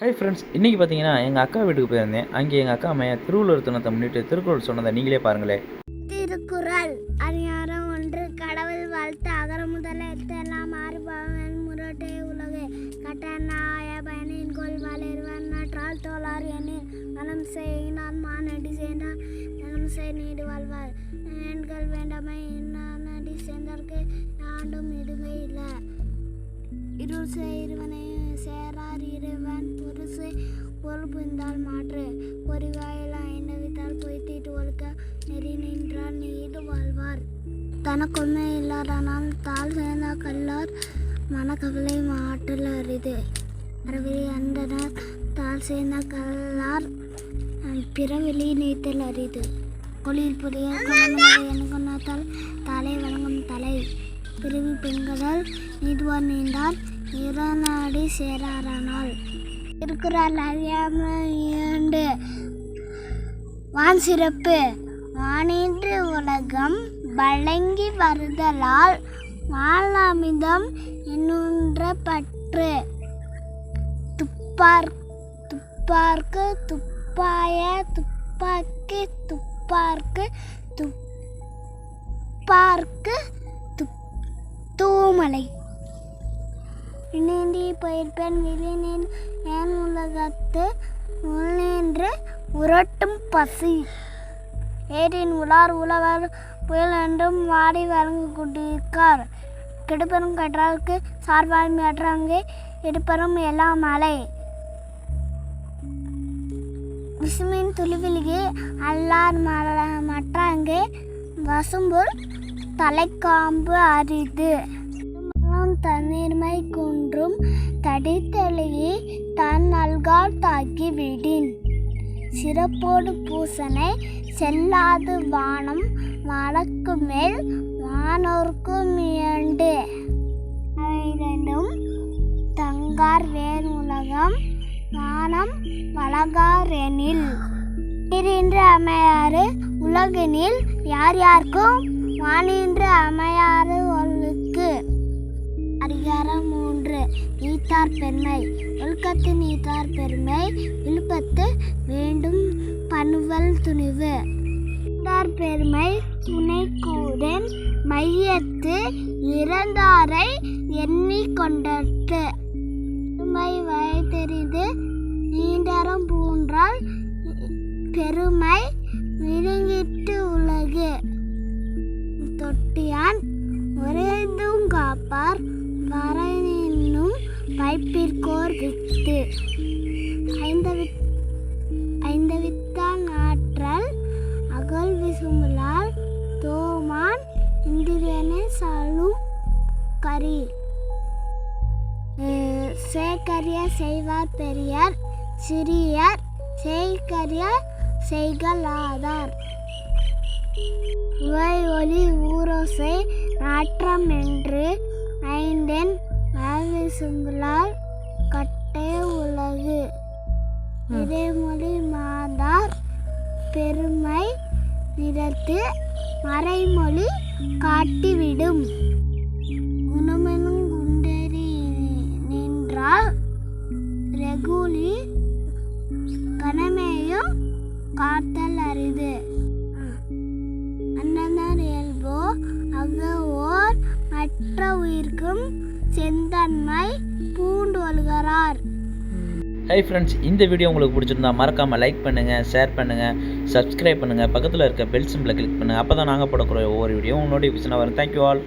Hi friends இன்றைக்கி பார்த்தீங்கன்னா எங்கள் அக்கா வீட்டுக்கு போயிருந்தேன். அங்கே எங்கள் அக்கா அம்மையா திருவள்ளுவர் தினத்தை முன்னிட்டு திருக்குறள் சொன்னதை நீங்களே பாருங்களேன் திருக்குறள். அதிகாரம் ஒன்று கடவுள் வாழ்த்து அகர முதல எல்லாம் மாறுபவன் முரட்டே உலகு. கட்டணா புருசு பொருள் புரிந்தால் மாற்று. ஒரு பொறிவாயில் ஐந்தவித்தால் பொய்த்திட்டு ஒழுக்க நெறி நின்றால் நீடு வாழ்வார். தனக்கொன்மை இல்லாதானால் தாழ் சேர்ந்த கல்லார் மனக்கவலை மாற்றல் அரிது. அறவெளி அந்தனர் தாழ் சேர்ந்த கல்லார் பிறவெளி நீத்தல் அரிது. கொளியில் புரிய எண்கொண்டால் தலை வழங்கும் தலை. பிறவி பெண்களால் நீதுவார் நீண்டார் இறநாடி சேராரானால். திருக்குறள் அறியாமையாண்டு வான் சிறப்பு வானின்று உலகம் வழங்கி வருதலால் வாழாமிதம் என்னுன்ற பற்று துப்பார் துப்பார்க்கு துப்பாய துப்பாக்கி துப்பார்க்கு துப்பார்க்கு துப் தூமலை. இணைந்து பயிர்ப்பேன் விழினின் ஏன் உலகத்து உள்நின்று உரட்டும் பசி. ஏரின் உலார் உழவர் புயல் என்றும் வாடி வழங்கி கொண்டிருக்கார் கெடுப்பெரும் கற்றாருக்கு சார்பாய் மேற்றாங்கே எடுப்பரும் எல்லாம் மலை விசுமின் துளிவிலிகே அல்லார் மல மற்றாங்கே வசும்புல் தலைக்காம்பு அரிது. தண்ணீர்மை கொண்டு அடித்தலையே தன் நல்கால் தாக்கி விடின் சிறப்போடு பூசனை செல்லாது வானம் மலக்கு மேல் வானோர்க்கும் இயண்டு இரண்டும் தங்கார் வேன் உலகம் வானம் வளகார் எனில் நீரின்று அமையாறு உலகினில் யார் யாருக்கும் வானின்று அமையாறு ஒழுக்கு. அதிகாரம் மூன்று. நீத்தார் பெருமை. ஒழுக்கத்தின் நீத்தார் பெருமை விழுப்பத்து வேண்டும் பணுவல் துணிவு. நீத்தார் பெருமை துணைக்கூடன் மையத்து இறந்தாரை எண்ணி பெருமை வயதெறிது நீண்டரம் பூன்றால் பெருமை விழுங்கிட்டு உலகு. தொட்டியான் ஒரேதும் காப்பார் வர உழைப்பிற்கோர் வித்து ஐந்தவி ஐந்தவித்தான் ஆற்றல் அகல் விசுமுலால் தோமான் இந்திரியனே சாலும் கரி. சேகரிய செய்வார் பெரியார் சிறியர் செய்கரிய செய்கலாதார். இவை ஒளி ஊரோசை நாற்றம் என்று ஐந்தென் சும்பலால் கட்டே உலகு. இறைமொழி மாதார் பெருமை நிறத்து மறைமொழி காட்டிவிடும். குணமெனும் குண்டேறி நின்றால் ரெகுலி கணமேயும் காத்தல் அரிது. அன்னதார் இயல்போ அகவோர் மற்ற உயிர்க்கும் செந்தன்மை பூண்டு வருகிறார் ஃப்ரெண்ட்ஸ் இந்த வீடியோ உங்களுக்கு பிடிச்சிருந்தா மறக்காமல் லைக் பண்ணுங்கள் ஷேர் பண்ணுங்கள் சப்ஸ்கிரைப் பண்ணுங்கள் பக்கத்தில் இருக்க பெல் சிம்பிளை கிளிக் பண்ணுங்கள் அப்போ தான் நாங்கள் போடக்கூடிய ஒவ்வொரு வீடியோ நோட்டிஃபிகேஷனாக வரும். Thank you all